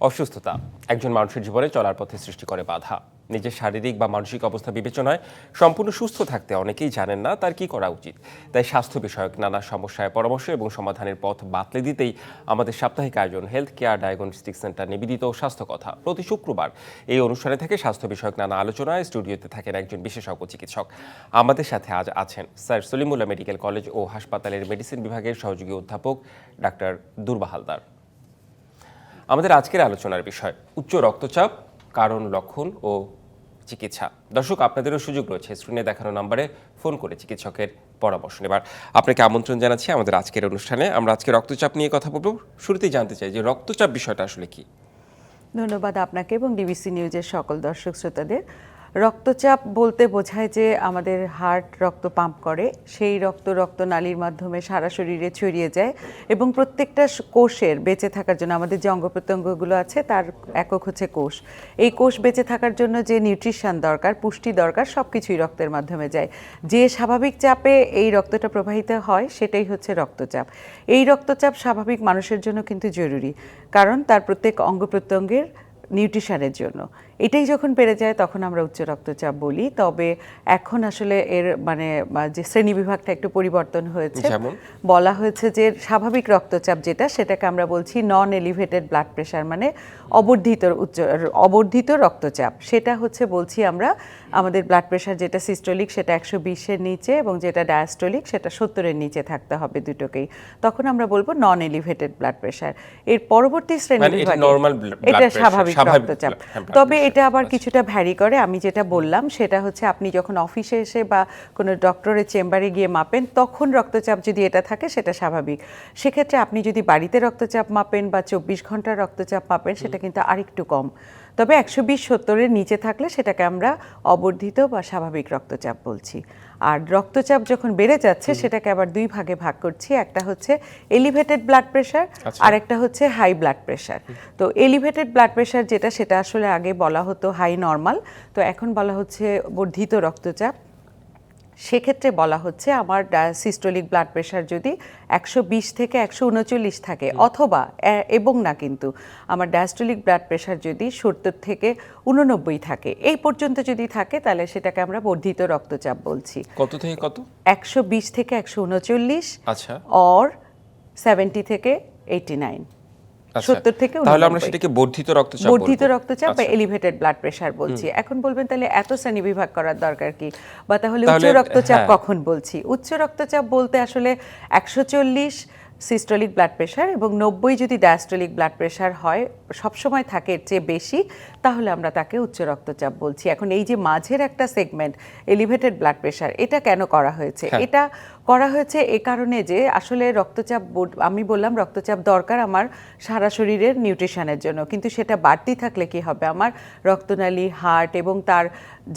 অসুস্থতা। একজন মানুষের জীবনে চলার পথে সৃষ্টি করে বাধা। নিজের শারীরিক বা মানসিক অবস্থা বিবেচনায় সম্পূর্ণ সুস্থ থাকতে অনেকেই জানেন না তার কি করা উচিত। তাই স্বাস্থ্য বিষয়ক নানা সমস্যায় পরামর্শ এবং সমাধানের পথ বাতলে দিতেই আমাদের সাপ্তাহিক আয়োজন হেলথ কেয়ার ডায়াগনস্টিক সেন্টার নিবেদিত স্বাস্থ্য কথা। প্রতি শুক্রবার এই অনুষ্ঠানে থেকে স্বাস্থ্য বিষয়ক নানা আলোচনায় স্টুডিওতে থাকেন একজন বিশেষজ্ঞ চিকিৎসক। আমাদের সাথে আজ আছেন স্যার সলিমুল্লাহ মেডিকেল কলেজ ও হাসপাতালের মেডিসিন বিভাগের সহযোগী অধ্যাপক ডাক্তার দুর্বাহালদার আমাদের আজকের আলোচনার বিষয়, উচ্চ রক্তচাপ, কারণ লক্ষণ ও চিকিৎসা। দর্শক, আপনাদেরও সুযোগ রয়েছে স্ক্রিনে দেখানো নাম্বারে ফোন করে চিকিৎসকের পরামর্শ নেবার। আপনাকে আমন্ত্রণ জানাচ্ছি আমাদের আজকের অনুষ্ঠানে। আমরা আজকে রক্তচাপ নিয়ে কথা বলব। শুরুতেই জানতে চাই যে রক্তচাপ বিষয়টা আসলে কি। ধন্যবাদ আপনাকে এবং ডিবিসি নিউজের সকল দর্শক শ্রোতাদের। রক্তচাপ বলতে বোঝায় যে আমাদের হার্ট রক্ত পাম্প করে, সেই রক্ত রক্তনালীর মাধ্যমে সারা শরীরে ছড়িয়ে যায় এবং প্রত্যেকটা কোষের বেঁচে থাকার জন্য, আমাদের যে অঙ্গ প্রত্যঙ্গগুলো আছে তার একক হচ্ছে কোষ। এই কোষ বেঁচে থাকার জন্য যে নিউট্রিশন দরকার, পুষ্টি দরকার সব কিছুই রক্তের মাধ্যমে যায়। যে স্বাভাবিক চাপে এই রক্তটা প্রবাহিত হয়, সেটাই হচ্ছে রক্তচাপ। এই রক্তচাপ স্বাভাবিক মানুষের জন্য কিন্তু জরুরি, কারণ তার প্রত্যেক অঙ্গ প্রত্যঙ্গের নিউট্রিশনের জন্য। এটাই যখন বেড়ে যায় তখন আমরা উচ্চ রক্তচাপ বলি। তবে এখন আসলে এর মানে যে শ্রেণি বিভাগটা একটু পরিবর্তন হয়েছে বলা হয়েছে যে স্বাভাবিক রক্তচাপ যেটা সেটাকে আমরা বলছি নন এলিভেটেড ব্লাড প্রেশার মানে অবর্ধিত উচ্চ অবর্ধিত রক্তচাপ। সেটা হচ্ছে বলছি আমরা আমাদের ব্লাড প্রেশার যেটা সিস্টোলিক সেটা একশো বিশের নিচে এবং যেটা ডায়াস্টোলিক সেটা সত্তরের নিচে থাকতে হবে দুটোকেই। তখন আমরা বলব নন এলিভেটেড ব্লাড প্রেশার এর পরবর্তী শ্রেণি মানে এটা বিভাগে blood এটা স্বাভাবিক রক্তচাপ। তবে। এটা আবার কিছুটা ভ্যারি করে। আমি যেটা বললাম সেটা হচ্ছে আপনি যখন অফিসে এসে বা কোনো ডক্টরের চেম্বারে গিয়ে মাপেন তখন রক্তচাপ যদি এটা থাকে সেটা স্বাভাবিক। সেক্ষেত্রে আপনি যদি বাড়িতে রক্তচাপ মাপেন বা চব্বিশ ঘণ্টার রক্তচাপ মাপেন সেটা কিন্তু আরেকটু কম। তবে একশো বিশ সত্তরের নিচে থাকলে সেটাকে আমরা অবর্ধিত বা স্বাভাবিক রক্তচাপ বলছি। আর রক্তচাপ যখন বেড়ে যাচ্ছে সেটাকে আবার দুই ভাগে ভাগ করছি। একটা হচ্ছে এলিভেটেড ব্লাড প্রেশার। আর একটা হচ্ছে হাই ব্লাড প্রেশার তো এলিভেটেড ব্লাড প্রেশার যেটা সেটা আসলে আগে বলা হতো হাই নর্মাল তো এখন বলা হচ্ছে বর্ধিত রক্তচাপ। সেক্ষেত্রে বলা হচ্ছে আমার সিস্টোলিক ব্লাড প্রেশার যদি একশো বিশ থেকে একশো উনচল্লিশ থাকে অথবা এবং না কিন্তু আমার ডায়াস্টোলিক ব্লাড প্রেশার যদি সত্তর থেকে উননব্বই থাকে এই পর্যন্ত যদি থাকে তাহলে সেটাকে আমরা বর্ধিত রক্তচাপ বলছি। কত থেকে কত? একশো বিশ থেকে একশো উনচল্লিশ আচ্ছা। অর সেভেন্টি থেকে এইটি নাইন। সত্তর থেকে তাহলে আমরা 89 সেটাকে বর্ধিত রক্তচাপ বর্ধিত রক্তচাপ বা আচ্ছা। এলিভেটেড ব্লাড প্রেশার বলছি। এখন বলবেন তাহলে এত শ্রেণি বিভাগ করার দরকার কি? বা তাহলে উচ্চ রক্তচাপ হ্যাঁ। কখন বলছি? উচ্চ রক্তচাপ বলতে আসলে একশো চল্লিশ সিস্টোলিক ব্লাড প্রেশার এবং নব্বই যদি ডায়াস্টোলিক ব্লাড প্রেশার হয় সবসময় থাকে এর চেয়ে বেশি তাহলে আমরা তাকে উচ্চ রক্তচাপ বলছি। এখন এই যে মাঝের একটা সেগমেন্ট এলিভেটেড ব্লাড প্রেশার এটা কেন করা হয়েছে? হ্যাঁ। এটা করা হয়েছে এ কারণে যে আসলে রক্তচাপ আমি বললাম রক্তচাপ দরকার আমার সারা শরীরের নিউট্রিশনের জন্য। কিন্তু সেটা বাড়তি থাকলে কি হবে? আমার রক্তনালী, হার্ট এবং তার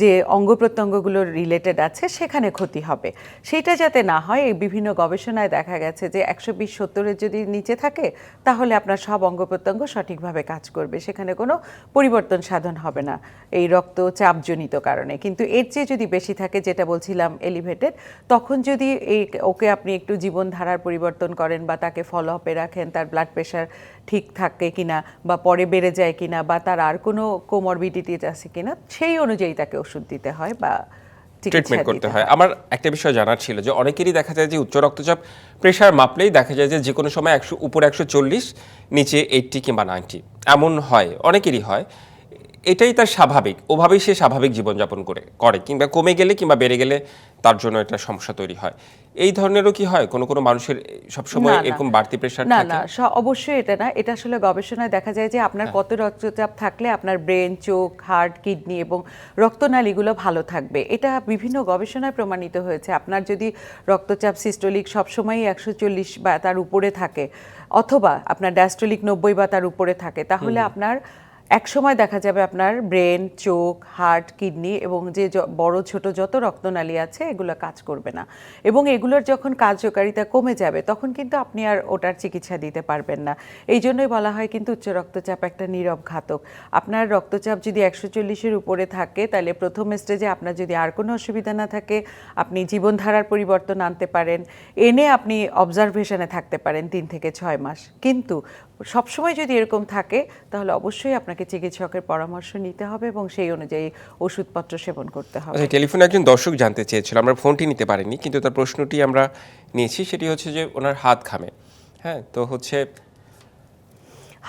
যে অঙ্গ প্রত্যঙ্গগুলো রিলেটেড আছে সেখানে ক্ষতি হবে। সেটা যাতে না হয়, এই বিভিন্ন গবেষণায় দেখা গেছে যে একশো বিশ সত্তরের যদি নিচে থাকে, তাহলে আপনার সব অঙ্গ প্রত্যঙ্গ সঠিকভাবে কাজ করবে। সেখানে কোনো পরিবর্তন সাধন হবে না এই রক্তচাপজনিত কারণে। কিন্তু এর চেয়ে যদি বেশি থাকে, যেটা বলছিলাম এলিভেটেড তখন যদি এই ওকে আপনি একটু জীবনধারার পরিবর্তন করেন বা তাকে ফলো আপে রাখেন তার ব্লাড প্রেশার ঠিক থাকে কিনা বা পরে বেড়ে যায় কিনা বা তার আর কোনো কোমরবিডিটিস আছে কিনা সেই অনুযায়ী তাকে ওষুধ দিতে হয় বা ট্রিটমেন্ট করতে হয়। আমার একটা বিষয় জানার ছিল যে অনেকেরই দেখা যায় যে উচ্চ রক্তচাপ প্রেশার মাপলেই দেখা যায় যে যে কোনো সময় একশো উপরে একশো চল্লিশ নিচে এইটটি কিংবা নাইনটি এমন হয় অনেকেরই হয়। এটাই তার স্বাভাবিক। ওভাবেই সে স্বাভাবিক জীবনযাপন করে করে কিংবা কমে গেলে কিংবা বেড়ে গেলে তার জন্য একটা সমস্যা তৈরি হয়। এই ধরনেরও কি হয়? কোনো কোনো মানুষের সবসময়। এরকম বাড়তি প্রেশার না না অবশ্যই এটা না। এটা আসলে গবেষণায় দেখা যায় যে আপনার হ্যাঁ। কত রক্তচাপ থাকলে আপনার ব্রেন চোখ হার্ট কিডনি এবং রক্তনালীগুলো ভালো থাকবে। এটা বিভিন্ন গবেষণায় প্রমাণিত হয়েছে। আপনার যদি রক্তচাপ সিস্টোলিক সবসময়ই একশো চল্লিশ বা তার উপরে থাকে অথবা আপনার ডায়াস্টোলিক নব্বই বা তার উপরে থাকে তাহলে আপনার এক সময় দেখা যাবে আপনার ব্রেন, চোখ, হার্ট, কিডনি এবং য- বড়, ছোট যত রক্তনালী আছে, এগুলো কাজ করবে না। এবং এগুলোর যখন কার্যকারিতা কমে যাবে, তখন কিন্তু আপনি আর ওটার চিকিৎসা দিতে পারবেন না। এই জন্যই বলা হয় কিন্তু উচ্চ রক্তচাপ একটা নীরব ঘাতক। আপনার রক্তচাপ যদি একশো চল্লিশের উপরে থাকে, তাহলে প্রথম স্টেজে আপনার যদি আর কোনো অসুবিধা না থাকে, আপনি জীবনধারার পরিবর্তন আনতে পারেন। এনে আপনি অবজারভেশনে থাকতে পারেন তিন থেকে ছয় মাস। কিন্তু সবসময় যদি এরকম থাকে তাহলে অবশ্যই আপনাকে চিকিৎসকের পরামর্শ নিতে হবে এবং সেই অনুযায়ী ওষুধপত্র সেবন করতে হবে। আচ্ছা টেলিফোনে একজন দর্শক জানতে চেয়েছিল আমরা ফোনটি নিতে পারিনি কিন্তু তার প্রশ্নটি আমরা নিয়েছি সেটি হচ্ছে যে ওনার হাত ঘামে। হ্যাঁ তো হচ্ছে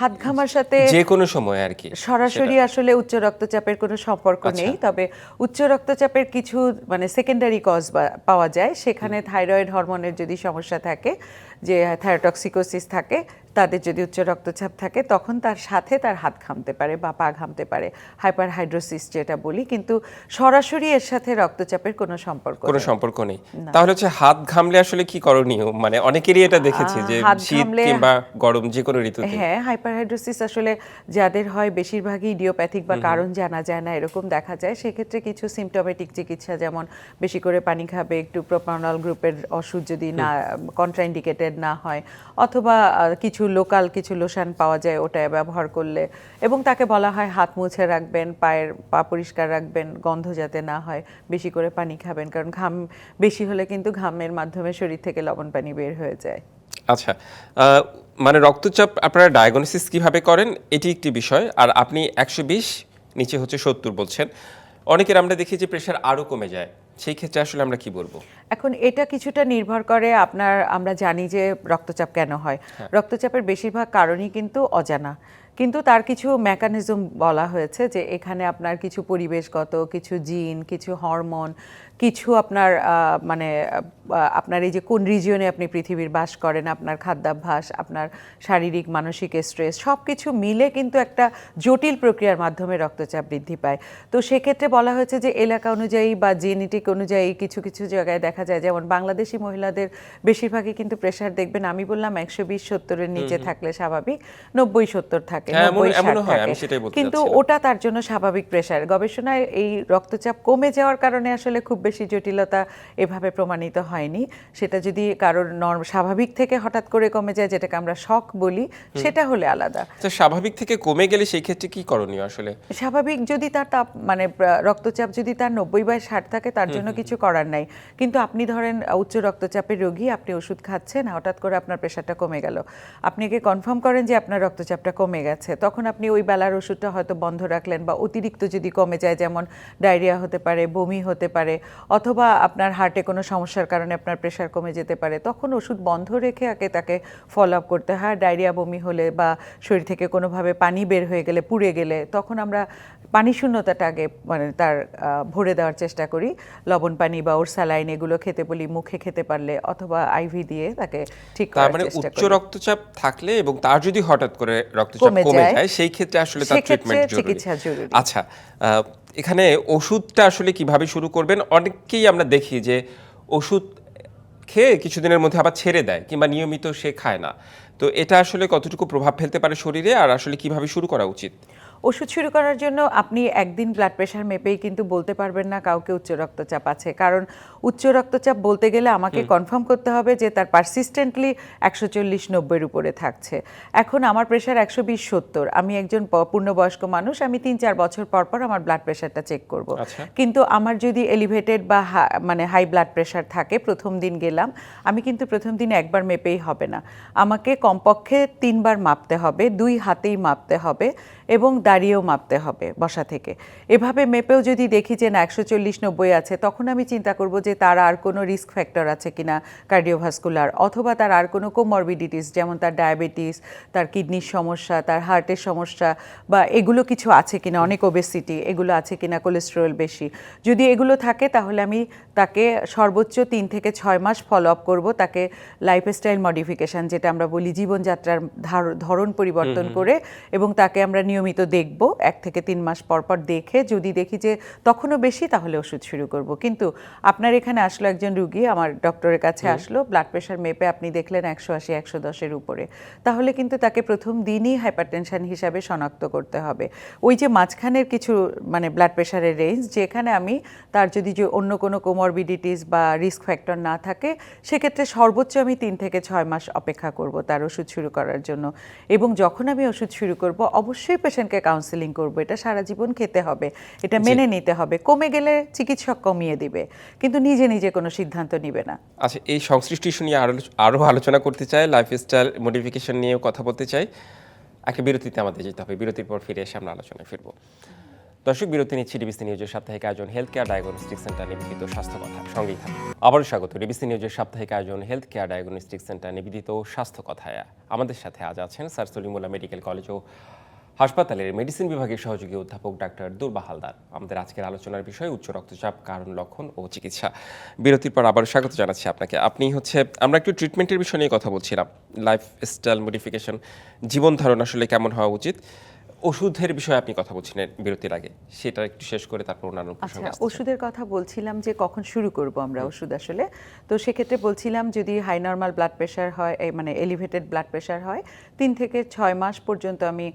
হাত ঘামার সাথে যে কোনো সময় আর কি সরাসরি আসলে উচ্চ রক্তচাপের কোনো সম্পর্ক আচ্ছা। নেই তবে উচ্চ রক্তচাপের কিছু মানে সেকেন্ডারি কজ পাওয়া যায় সেখানে থাইরয়েড হরমোনের যদি সমস্যা থাকে যে থাইরোটক্সিকোসিস থাকে তাদের যদি উচ্চ রক্তচাপ থাকে তখন তার সাথে তার হাত ঘামতে পারে বা পা ঘামতে পারে। হাইপার হাইড্রোসিস যেটা বলি কিন্তু সরাসরি এর সাথে রক্তচাপের কোনো সম্পর্ক কোনো সম্পর্ক নেই। তাহলে হচ্ছে হাত ঘামলে আসলে কি করণীয়? মানে অনেকেরই এটা দেখেছি যে শীত কিংবা গরম যে কোনো ঋতুতে। হ্যাঁ হাইপারহাইড্রোসিস আসলে যাদের হয় বেশিরভাগই ইডিওপ্যাথিক বা কারণ জানা যায় না এরকম দেখা যায়। সেক্ষেত্রে কিছু সিমটোমেটিক চিকিৎসা যেমন বেশি করে পানি খাবে একটু প্রোপানল গ্রুপের ওষুধ যদি না কন্ট্রাইন্ডিকেটেড না হয়, অথবা কিছু লোকাল কিছু লোশন পাওয়া যায় ওটা ব্যবহার করলে। এবং তাকে বলা হয় হাত মুছে রাখবেন, পায়ের পা পরিষ্কার রাখবেন, গন্ধ যাতে না হয়, বেশি করে পানি খাবেন। কারণ ঘাম বেশি হলে কিন্তু ঘামের মাধ্যমে শরীর থেকে লবণ পানি বের হয়ে যায়। আচ্ছা মানে রক্তচাপ আপনারা ডায়াগনোসিস কীভাবে করেন? এটি একটি বিষয়। আর আপনি একশো বিশ, নিচে হচ্ছে সত্তর বলছেন। অনেকের আমরা দেখি যে প্রেশার আরও কমে যায়। সেই ক্ষেত্রে আসলে আমরা কি বলব? এখন এটা কিছুটা নির্ভর করে আপনার আমরা জানি যে রক্তচাপ কেন হয়। রক্তচাপের বেশিরভাগ কারণই কিন্তু অজানা। কিন্তু তার কিছু মেকানিজম বলা হয়েছে যে এখানে আপনার কিছু পরিবেশগত কিছু জিন কিছু হরমোন কিছু আপনার মানে আপনার এই যে কোন রিজিয়নে আপনি পৃথিবীর বাস করেন আপনার খাদ্যাভ্যাস আপনার শারীরিক মানসিক স্ট্রেস সব কিছু মিলে কিন্তু একটা জটিল প্রক্রিয়ার মাধ্যমে রক্তচাপ বৃদ্ধি পায়। তো সেক্ষেত্রে বলা হয়েছে যে এলাকা অনুযায়ী বা জেনেটিক অনুযায়ী কিছু কিছু জায়গায় দেখা যায় যেমন বাংলাদেশি মহিলাদের বেশিরভাগই কিন্তু প্রেশার দেখবেন আমি বললাম একশো বিশ সত্তরের নিচে থাকলে স্বাভাবিক নব্বই সত্তর থাকে। হ্যাঁ, কিন্তু ওটা তার জন্য স্বাভাবিক প্রেশার গবেষণায় এই রক্তচাপ কমে যাওয়ার কারণে আসলে খুব বেশি জটিলতা এভাবে প্রমাণিত হয়নি। সেটা যদি কারোর নর্ম স্বাভাবিক থেকে হঠাৎ করে কমে যায় যেটাকে আমরা শক বলি সেটা হলে আলাদা। আচ্ছা স্বাভাবিক থেকে কমে গেলে সেই ক্ষেত্রে কি করণীয় আসলে? স্বাভাবিক যদি তার তাপ মানে রক্তচাপ যদি তার নব্বই বাই ষাট থাকে তার জন্য কিছু করার নাই। কিন্তু আপনি ধরেন উচ্চ রক্তচাপের রোগী আপনি ওষুধ খাচ্ছেন হঠাৎ করে আপনার প্রেশারটা কমে গেল। আপনি একে কনফার্ম করেন যে আপনার রক্তচাপটা কমে গেছে। তখন আপনি ওই বেলার ওষুধটা হয়তো বন্ধ রাখলেন বা অতিরিক্ত যদি কমে যায় যেমন ডায়রিয়া হতে পারে বমি হতে পারে অথবা আপনার হার্টে কোনো সমস্যার কারণে আপনার প্রেশার কমে যেতে পারে তখন ওষুধ বন্ধ রেখে আগে তাকে ফলো আপ করতে হয়। ডায়রিয়া বমি হলে বা শরীর থেকে কোনোভাবে পানি বের হয়ে গেলে পুড়ে গেলে তখন আমরা পানি শূন্যতাটা আগে মানে তার ভরে দেওয়ার চেষ্টা করি। লবণ পানি বা ওর স্যালাইন এগুলো খেতে বলি মুখে খেতে পারলে অথবা আইভি দিয়ে তাকে ঠিক তার করার মানে চেষ্টা উচ্চ রক্তচাপ থাকলে এবং তার যদি হঠাৎ করে রক্তচাপ কমে যায়, সেই ক্ষেত্রে আসলে তার ট্রিটমেন্ট জরুরি। আচ্ছা এখানে ওষুধটা আসলে কীভাবে শুরু করবেন? অনেককেই আমরা দেখি যে ওষুধ খেয়ে কিছুদিনের মধ্যে আবার ছেড়ে দেয় কিংবা নিয়মিত সে খায় না। তো এটা আসলে কতটুকু প্রভাব ফেলতে পারে শরীরে? আর আসলে কীভাবে শুরু করা উচিত? ওষুধ শুরু করার জন্য আপনি একদিন ব্লাড প্রেশার মেপেই কিন্তু বলতে পারবেন না কাউকে উচ্চ রক্তচাপ আছে। কারণ উচ্চ রক্তচাপ বলতে গেলে আমাকে কনফার্ম করতে হবে যে তার পারসিস্টেন্টলি একশো চল্লিশ নব্বইয়ের উপরে থাকছে। এখন আমার প্রেশার একশো বিশ সত্তর। আমি একজন পূর্ণবয়স্ক মানুষ আমি তিন চার বছর পর পর আমার ব্লাড প্রেশারটা চেক করব। আচ্ছা। কিন্তু আমার যদি এলিভেটেড বা মানে হাই ব্লাড প্রেশার থাকে প্রথম দিন গেলাম আমি কিন্তু প্রথম দিন একবার মেপেই হবে না। আমাকে কমপক্ষে তিনবার মাপতে হবে দুই হাতেই মাপতে হবে। এবং দাঁড়িয়েও মাপতে হবে বসা থেকে। এভাবে মেপেও যদি দেখি যে না একশো চল্লিশ নব্বই আছে তখন আমি চিন্তা করব যে তার আর কোনো রিস্ক ফ্যাক্টর আছে কিনা কার্ডিওভাস্কুলার অথবা তার আর কোনো কোমরবিডিটিস যেমন তার ডায়াবেটিস তার কিডনির সমস্যা তার হার্টের সমস্যা বা এগুলো কিছু আছে কিনা অনেক ওবেসিটি এগুলো আছে কিনা কোলেস্টেরল বেশি। যদি এগুলো থাকে তাহলে আমি তাকে সর্বোচ্চ তিন থেকে ছয় মাস ফলো আপ করব তাকে লাইফস্টাইল মডিফিকেশন যেটা আমরা বলি জীবনযাত্রার ধার- ধরন পরিবর্তন করে এবং তাকে আমরা নিয়মিত দেখব এক থেকে তিন মাস পর পর দেখে যদি দেখি যে তখনও বেশি তাহলে ওষুধ শুরু করব। কিন্তু আপনার এখানে আসলো একজন রুগী আমার ডক্টরের কাছে আসলো ব্লাড প্রেশার মেপে আপনি দেখলেন একশো আশি একশো দশের উপরে। তাহলে কিন্তু তাকে প্রথম দিনই হাইপারটেনশন হিসাবে শনাক্ত করতে হবে। ওই যে মাঝখানের কিছু মানে ব্লাড প্রেশারের রেঞ্জ যেখানে আমি তার যদি যে অন্য কোনো কোমরবিডিটিস বা রিস্ক ফ্যাক্টর না থাকে সেক্ষেত্রে সর্বোচ্চ আমি তিন থেকে ছয় মাস অপেক্ষা করব তার ওষুধ শুরু করার জন্য। এবং যখন আমি ওষুধ শুরু করব অবশ্যই পেশেন্টকে কাউন্সেলিং করব এটা সারা জীবন খেতে হবে এটা মেনে নিতে হবে কমে গেলে চিকিৎসক কমিয়ে দিবে কিন্তু নিজে নিজে কোনো সিদ্ধান্ত নিবে না। আচ্ছা এই সংশ্লিষ্ট ইস্যু নিয়ে আরও আরও আলোচনা করতে চাই লাইফস্টাইল মডিফিকেশন নিয়েও কথা বলতে চাই। একটা বিরতিতে আমাদের যেতে হবে বিরতির পর ফিরে এসে আমরা আলোচনায় ফিরবো। দর্শক বিরতি নিচ্ছি ডিবিসি নিউজের সাপ্তাহিক আয়োজন হেলথ কেয়ার ডায়াগনস্টিক সেন্টার নিবেদিত স্বাস্থ্য কথা সঙ্গেই থাকুন। আবারও স্বাগত ডিবিসি নিউজের সাপ্তাহিক আয়োজন হেলথ কেয়ার ডায়াগনস্টিক সেন্টার নিবেদিত স্বাস্থ্য কথায়। আমাদের সাথে আজ আছেন স্যার সলিমুল্লাহ মেডিকেল কলেজ ও হাসপাতালের মেডিসিন বিভাগের সহযোগী অধ্যাপক ডাক্তার দুর্বা হালদার। আমাদের আজকের আলোচনার বিষয়, উচ্চ রক্তচাপ, কারণ, লক্ষণ ও চিকিৎসা। বিরতির পর আবার স্বাগত জানাচ্ছি আপনাকে। আপনি হচ্ছে, আমরা একটু ট্রিটমেন্টের বিষয় নিয়ে কথা বলছিলাম। লাইফ স্টাইল মডিফিকেশন জীবন ধারণ আসলে কেমন হওয়া উচিত? ওষুধের বিষয়ে আপনি কথা বলছিলেন বিরতির আগে। সেটা একটু শেষ করে তারপর অন্যান্য আচ্ছা। ওষুধের কথা বলছিলাম যে কখন শুরু করব আমরা ওষুধ আসলে। তো সেক্ষেত্রে বলছিলাম যদি হাই নর্মাল ব্লাড প্রেশার হয় মানে এলিভেটেড ব্লাড প্রেশার হয় তিন থেকে ছয় মাস পর্যন্ত আমি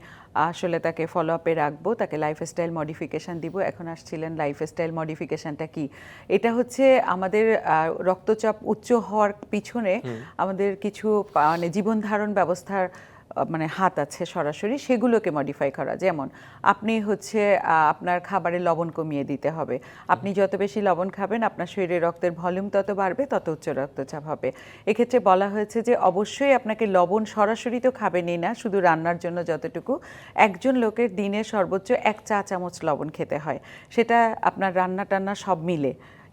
আসলে তাকে ফলো আপে রাখব তাকে লাইফস্টাইল মডিফিকেশন দিব। এখন আসছিলেন লাইফস্টাইল মডিফিকেশনটা কি? এটা হচ্ছে আমাদের রক্তচাপ উচ্চ হওয়ার পিছনে আমাদের কিছু মানে জীবনধারণ ব্যবস্থার মানে হাত আছে সরাসরি, সেগুলোকে মডিফাই করা। যেমন, আপনি হচ্ছে আপনার খাবারে লবণ কমিয়ে দিতে হবে। আপনি যত বেশি লবণ খাবেন, আপনার শরীরে রক্তের ভলিউম তত বাড়বে, তত উচ্চ রক্তচাপ হবে। এক্ষেত্রে বলা হয়েছে যে, অবশ্যই আপনাকে লবণ সরাসরি তো খাবেনই না, শুধু রান্নার জন্য যতটুকু। একজন লোকের দিনে সর্বোচ্চ এক চা চামচ লবণ খেতে হয়। সেটা আপনার রান্না টান্না সব মিলে।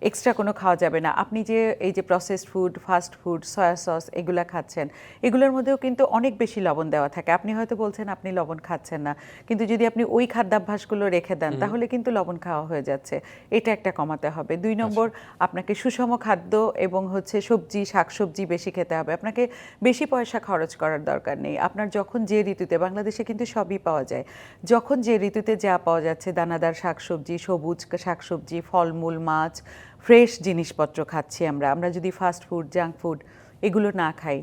এক্সট্রা কোনো খাওয়া যাবে না। আপনি যে এই যে processed food fast food soya sauce এগুলা খাচ্ছেন এগুলোর মধ্যেও কিন্তু অনেক বেশি লবণ দেওয়া থাকে। আপনি হয়তো বলছেন আপনি লবণ খাচ্ছেন না। কিন্তু যদি আপনি ওই খাদ্যাভ্যাসগুলো রেখে দেন তাহলে কিন্তু লবণ খাওয়া হয়ে যাচ্ছে। এটা একটা কমাতে হবে। দুই নম্বর আপনাকে সুষম খাদ্য এবং হচ্ছে সবজি শাকসবজি বেশি খেতে হবে। আপনাকে বেশি পয়সা খরচ করার দরকার নেই। আপনার যখন যে ঋতুতে বাংলাদেশে কিন্তু সবই পাওয়া যায়। যখন যে ঋতুতে যা পাওয়া যাচ্ছে দানাদার শাকসবজি সবুজ শাকসবজি ফলমূল মাছ ফ্রেশ জিনিসপত্র খাচ্ছি আমরা। আমরা যদি ফাস্ট ফুড জাঙ্ক ফুড এগুলো না খাই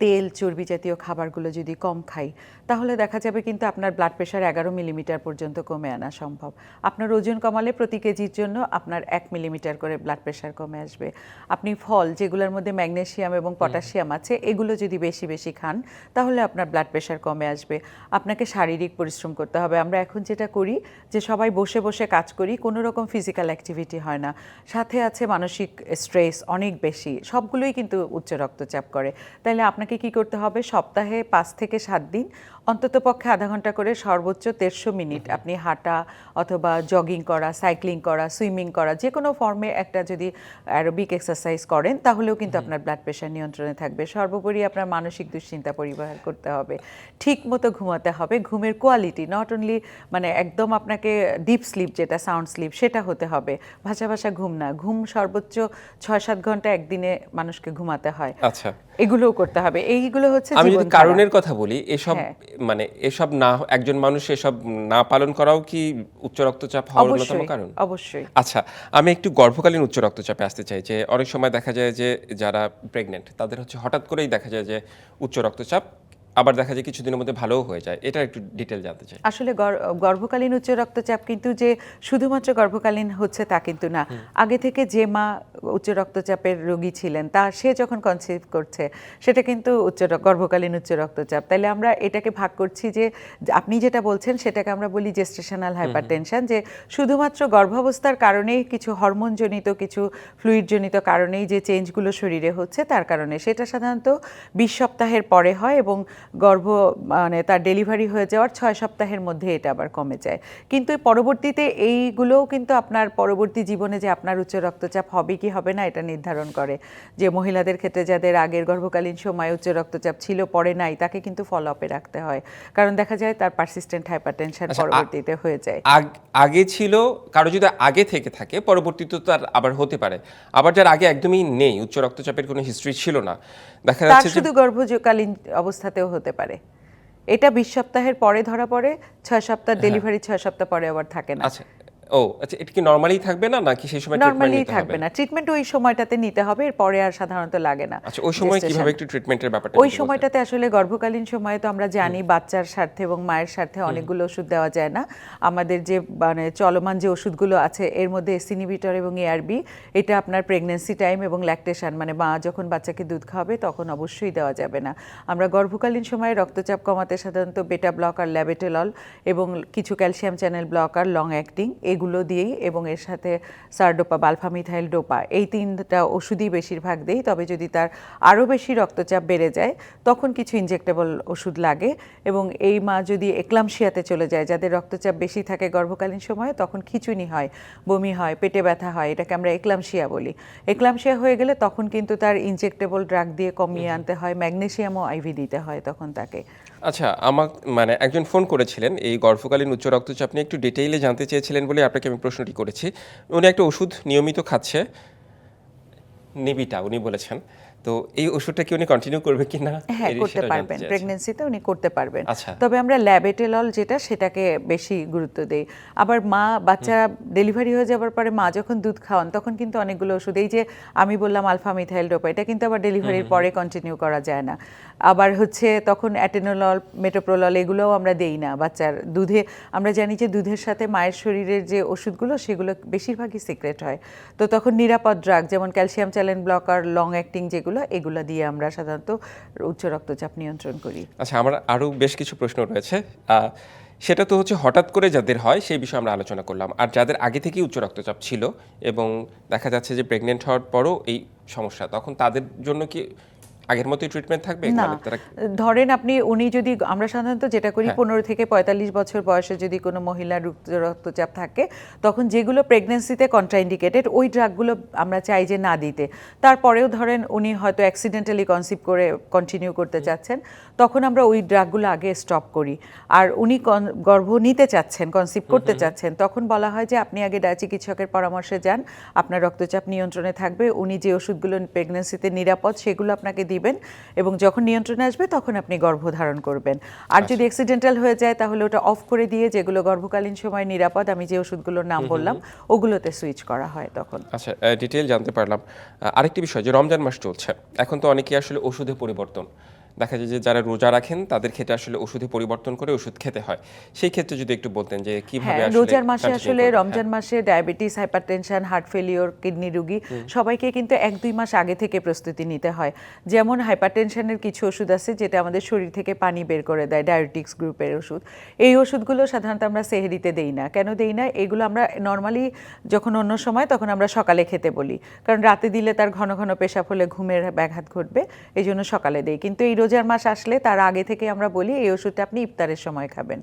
তেল চর্বি জাতীয় খাবারগুলো যদি কম খাই তাহলে দেখা যাবে কিন্তু আপনার ব্লাড প্রেশার এগারো মিলিমিটার পর্যন্ত কমে আনা সম্ভব। আপনার ওজন কমালে প্রতি কেজির জন্য আপনার এক মিলিমিটার করে ব্লাড প্রেশার কমে আসবে। আপনি ফল যেগুলোর মধ্যে ম্যাগনেশিয়াম এবং পটাশিয়াম আছে এগুলো যদি বেশি বেশি খান তাহলে আপনার ব্লাড প্রেশার কমে আসবে। আপনাকে শারীরিক পরিশ্রম করতে হবে। আমরা এখন যেটা করি যে সবাই বসে বসে কাজ করি কোনো রকম ফিজিক্যাল অ্যাক্টিভিটি হয় না। সাথে আছে মানসিক স্ট্রেস অনেক বেশি সবগুলোই কিন্তু উচ্চ রক্তচাপ করে। তাহলে আপনাকে কি করতে হবে? সপ্তাহে পাঁচ থেকে সাত দিন। অন্তত পক্ষে আধা ঘণ্টা করে সর্বোচ্চ দেড়শো মিনিট আপনি হাঁটা অথবা জগিং করা সাইক্লিং করা সুইমিং করা যে কোনো ফর্মে একটা যদি অ্যারোবিক এক্সারসাইজ করেন তাহলেও কিন্তু আপনার ব্লাড প্রেশার নিয়ন্ত্রণে থাকবে। সর্বোপরি আপনার মানসিক দুশ্চিন্তা পরিহার করতে হবে। ঠিক মতো ঘুমাতে হবে। ঘুমের কোয়ালিটি নট অনলি মানে একদম আপনাকে ডিপ স্লিপ যেটা সাউন্ড স্লিপ সেটা হতে হবে। ভাষা ভাষা ঘুম না। ঘুম সর্বোচ্চ ছয় সাত ঘণ্টা একদিনে মানুষকে ঘুমাতে হয়। আচ্ছা। এগুলোও করতে হবে। এইগুলো হচ্ছে আমি যদি কারণের কথা বলি এসব হ্যাঁ। মানে এসব না একজন মানুষ এসব না পালন করাও কি উচ্চ রক্তচাপ হওয়ার অন্যতম কারণ? অবশ্যই। আচ্ছা আমি একটু গর্ভকালীন উচ্চ রক্তচাপে আসতে চাই যে অনেক সময় দেখা যায় যে যারা প্রেগনেন্ট তাদের হচ্ছে হঠাৎ করেই দেখা যায় যে উচ্চ রক্তচাপ আবার দেখা যায় কিছুদিনের মধ্যে ভালোও হয়ে যায়। এটা একটু ডিটেল জানতে চাই। আসলে গর- গর্ভকালীন উচ্চ রক্তচাপ কিন্তু যে শুধুমাত্র গর্ভকালীন হচ্ছে তা কিন্তু না। আগে থেকে যে মা উচ্চ রক্তচাপের রোগী ছিলেন তা সে যখন কনসিভ করছে সেটা কিন্তু উচ্চ গর্ভকালীন উচ্চ রক্তচাপ। তাহলে আমরা এটাকে ভাগ করছি যে যে আপনি যেটা বলছেন সেটাকে আমরা বলি জেস্টেশনাল হাইপারটেনশন যে শুধুমাত্র গর্ভাবস্থার কারণেই কিছু হরমোনজনিত কিছু ফ্লুইডজনিত কারণেই যে চেঞ্জগুলো শরীরে হচ্ছে তার কারণে। সেটা সাধারণত বিশ সপ্তাহের পরে হয় এবং গর্ভ মানে তার ডেলিভারি হয়ে যাওয়ার ছয় সপ্তাহের মধ্যে এটা আবার কমে যায়। কিন্তু পরবর্তীতে এইগুলোও কিন্তু আপনার পরবর্তী জীবনে যে আপনার উচ্চ রক্তচাপ হবে কি হবে না এটা নির্ধারণ করে। যে মহিলাদের ক্ষেত্রে যাদের আগের গর্ভকালীন সময় উচ্চ রক্তচাপ ছিল পরে নাই তাকে কিন্তু ফলো আপে রাখতে হয়। কারণ দেখা যায় তার পারসিস্টেন্ট হাইপারটেনশন আচ্ছা, পরবর্তীতে হয়ে যায়। আগে ছিল কারও যদি আগে থেকে থাকে পরবর্তীতে তার আবার হতে পারে। আবার যার আগে একদমই নেই উচ্চ রক্তচাপের কোনো হিস্ট্রি ছিল না। দেখা যাচ্ছে শুধু গর্ভকালীন অবস্থাতেও হতে পারে। এটা বিশ সপ্তাহের পরে ধরা পড়ে ছয় সপ্তাহ ডেলিভারি ছয় সপ্তাহ পরে আবার থাকে না। আচ্ছা। ও আচ্ছা এটা কি নর্মালি থাকবে না? নাকি সেই সময় নর্মালি থাকবে না। ট্রিটমেন্ট ওই সময়টাতে নিতে হবে এরপরে আর সাধারণত লাগে না। আচ্ছা ওই সময় কীভাবে একটু ট্রিটমেন্টের ব্যাপারটা ওই সময়টাতে আসলে গর্ভকালীন সময়ে তো আমরা জানি বাচ্চার স্বার্থে এবং মায়ের স্বার্থে অনেকগুলো ওষুধ দেওয়া যায় না। আমাদের যে মানে চলমান যে ওষুধগুলো আছে এর মধ্যে এসিনিবিটর এবং এআরবি এটা আপনার প্রেগনেন্সি টাইম এবং ল্যাকটেশন মানে মা যখন বাচ্চাকে দুধ খাওয়াবে তখন অবশ্যই দেওয়া যাবে না। আমরা গর্ভকালীন সময়ে রক্তচাপ কমাতে সাধারণত বেটা ব্লকার ল্যাবেটেলল এবং কিছু calcium channel blocker long acting এগুলো দিয়েই এবং এর সাথে সারডোপা বালফামিথাইল ডোপা এই তিনটা ওষুধই বেশিরভাগ দেই। তবে যদি তার আরও বেশি রক্তচাপ বেড়ে যায় তখন কিছু ইনজেক্টেবল ওষুধ লাগে এবং এই মা যদি একলামশিয়াতে চলে যায় যাদের রক্তচাপ বেশি থাকে গর্ভকালীন সময়ে তখন খিচুনি হয় বমি হয় পেটে ব্যথা হয় এটাকে আমরা একলামশিয়া বলি। একলামশিয়া হয়ে গেলে তখন কিন্তু তার ইনজেক্টেবল ড্রাগ দিয়ে কমিয়ে আনতে হয় ম্যাগনেসিয়ামও আইভি দিতে হয় তখন তাকে। আচ্ছা আমার মানে একজন ফোন করেছিলেন, এই গর্ভকালীন উচ্চ রক্তচাপ নিয়ে একটু ডিটেইলে জানতে চেয়েছিলেন বলে আপনাকে আমি প্রশ্নটি করেছি। উনি একটা ওষুধ নিয়মিত খাচ্ছে, নিবিটা, উনি বলেছেন। তো এই ওষুধটা কি উনি কন্টিনিউ করবে কি না হ্যাঁ করতে পারবেন। চেয়েছি। প্রেগনেন্সিতে উনি করতে পারবেন। আচ্ছা। তবে আমরা ল্যাবেটেলল যেটা সেটাকে বেশি গুরুত্ব দেই। আবার মা বাচ্চা ডেলিভারি হয়ে যাওয়ার পরে মা যখন দুধ খাওয়ান তখন কিন্তু অনেকগুলো ওষুধ এই যে আমি বললাম আলফা মিথাইল ডোপা এটা কিন্তু আবার ডেলিভারির পরে কন্টিনিউ করা যায় না। আবার হচ্ছে তখন অ্যাটেনোলল মেটোপ্রোলল এগুলোও আমরা দেই না বাচ্চার দুধে। আমরা জানি যে দুধের সাথে মায়ের শরীরের যে ওষুধগুলো সেগুলো বেশিরভাগই সিক্রেট হয়। তো তখন নিরাপদ ড্রাগ যেমন calcium channel blocker long acting যেগুলো এগুলো দিয়ে আমরা সাধারণত উচ্চ রক্তচাপ নিয়ন্ত্রণ করি। আচ্ছা আমার আরও বেশ কিছু প্রশ্ন রয়েছে। সেটা তো হচ্ছে হঠাৎ করে যাদের হয় সেই বিষয়ে আমরা আলোচনা করলাম। আর যাদের আগে থেকেই উচ্চ রক্তচাপ ছিল এবং দেখা যাচ্ছে যে প্রেগনেন্ট হওয়ার পরও এই সমস্যা, তখন তাদের জন্য কি আগের মতোই ট্রিটমেন্ট থাকবে না। ধরেন আপনি উনি যদি আমরা সাধারণত যেটা করি হ্যাঁ। পনেরো থেকে পঁয়তাল্লিশ বছর বয়সে যদি কোনো মহিলার রক্তচাপ থাকে তখন যেগুলো প্রেগনেন্সিতে কন্ট্রাইন্ডিকেটেড ওই ড্রাগগুলো আমরা চাই যে না দিতে। তারপরেও ধরেন উনি হয়তো অ্যাক্সিডেন্টালি কনসিভ করে কন্টিনিউ করতে চাচ্ছেন তখন আমরা ওই ড্রাগগুলো আগে স্টপ করি। আর উনি গর্ভ নিতে চাচ্ছেন কনসিভ করতে চাচ্ছেন তখন বলা হয় যে আপনি আগে ডা- চিকিৎসকের পরামর্শে যান আপনার রক্তচাপ নিয়ন্ত্রণে থাকবে উনি যে ওষুধগুলো প্রেগনেন্সিতে নিরাপদ সেগুলো আপনাকে দিবেন এবং যখন নিয়ন্ত্রণে আসবে তখন আপনি গর্ভধারণ করবেন। আর যদি অ্যাক্সিডেন্টাল হয়ে যায় তাহলে ওটা অফ করে দিয়ে যেগুলো গর্ভকালীন সময় নিরাপদ আমি যে ওষুধগুলোর নাম বললাম ওগুলোতে সুইচ করা হয় তখন। আচ্ছা ডিটেল জানতে পারলাম। আরেকটি বিষয় যে রমজান মাস চলছে এখন তো অনেকেই আসলে ওষুধে পরিবর্তন দেখা যায় যে যারা রোজা রাখেন তাদের ক্ষেত্রে আসলে ওষুধে পরিবর্তন করে ওষুধ খেতে হয়। সেই ক্ষেত্রে যদি একটু বলতেন যে কীভাবে হ্যাঁ আসলে রোজার মাসে আসলে রমজান মাসে diabetes hypertension heart failure kidney রোগী সবাইকে কিন্তু এক দুই মাস আগে থেকে প্রস্তুতি নিতে হয়। যেমন হাইপারটেনশনের কিছু ওষুধ আছে যেটা আমাদের শরীর থেকে পানি বের করে দেয় ডায়াবেটিক্স গ্রুপের ওষুধ। এই ওষুধগুলো সাধারণত আমরা সেহরিতে দেই না। কেন দেই না? এগুলো আমরা নর্মালি যখন অন্য সময় তখন আমরা সকালে খেতে বলি। কারণ রাতে দিলে তার ঘন ঘন পেশাব হলে ঘুমের ব্যাঘাত ঘটবে এই জন্য সকালে দেই। কিন্তু এই রোজার মাস আসলে তার আগে থেকে আমরা বলি এই ওষুধটা আপনি ইফতারের সময় খাবেন।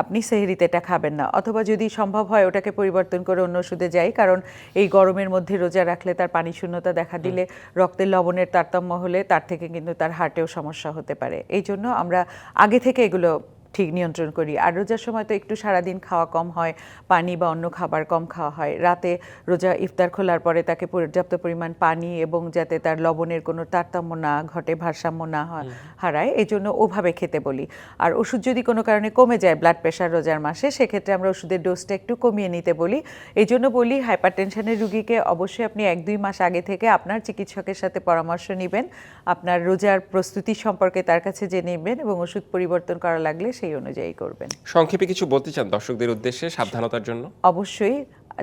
আপনি সেহরিতে এটা খাবেন না। অথবা যদি সম্ভব হয় ওটাকে পরিবর্তন করে অন্য ওষুধে যাই কারণ এই গরমের মধ্যে রোজা রাখলে তার পানি শূন্যতা দেখা দিলে রক্তের লবণের তারতম্য হলে তার থেকে কিন্তু তার হার্টেও সমস্যা হতে পারে। এই জন্য আমরা আগে থেকে এগুলো ঠিক নিয়ন্ত্রণ করি। আর রোজার সময় তো একটু সারাদিন খাওয়া কম হয় পানি বা অন্য খাবার কম খাওয়া হয়। রাতে রোজা ইফতার খোলার পরে তাকে পর্যাপ্ত পরিমাণ পানি এবং যাতে তার লবণের কোনো তারতম্য না ঘটে ভারসাম্য না হারায় এই জন্য ওভাবে খেতে বলি। আর ওষুধ যদি কোনো কারণে কমে যায় ব্লাড প্রেশার রোজার মাসে সেক্ষেত্রে আমরা ওষুধের ডোজটা একটু কমিয়ে নিতে বলি। এই জন্য বলি হাইপার টেনশনের রুগীকে অবশ্যই আপনি এক দুই মাস আগে থেকে আপনার চিকিৎসকের সাথে পরামর্শ নেবেন। আপনার রোজার প্রস্তুতি সম্পর্কে তার কাছে জেনে নেবেন এবং ওষুধ পরিবর্তন করা লাগলে সেই অনুযায়ী করবেন। সংক্ষেপে কিছু বলতে চান দর্শকদের উদ্দেশ্যে সাবধানতার জন্য? অবশ্যই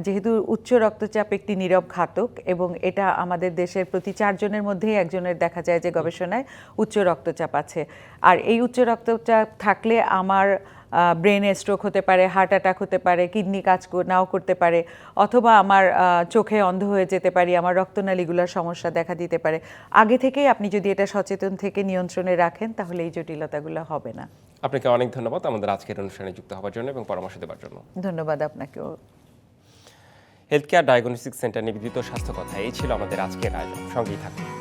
যেহেতু উচ্চ রক্তচাপ একটি নীরব ঘাতক এবং এটা আমাদের দেশের প্রতি চারজনের মধ্যেই একজনের দেখা যায় যে গবেষণায় উচ্চ রক্তচাপ আছে। আর এই উচ্চ রক্তচাপ থাকলে আমার ব্রেনে স্ট্রোক হতে পারে হার্ট অ্যাটাক হতে পারে কিডনি কাজ নাও করতে পারে অথবা আমার চোখে অন্ধ হয়ে যেতে পারি আমার রক্তনালীগুলোর সমস্যা দেখা দিতে পারে। আগে থেকেই আপনি যদি এটা সচেতন থেকে নিয়ন্ত্রণে রাখেন তাহলে এই জটিলতাগুলো হবে না। আপনাকে অনেক ধন্যবাদ আমাদের আজকের অনুষ্ঠানে যুক্ত হওয়ার জন্য এবং পরামর্শ দেওয়ার জন্য। ধন্যবাদ আপনাকেও। হেলথ কেয়ার ডায়াগনস্টিক সেন্টার নিবেদিত স্বাস্থ্য কথা এই ছিল আমাদের আজকের আয়োজন। সঙ্গেই থাকুন।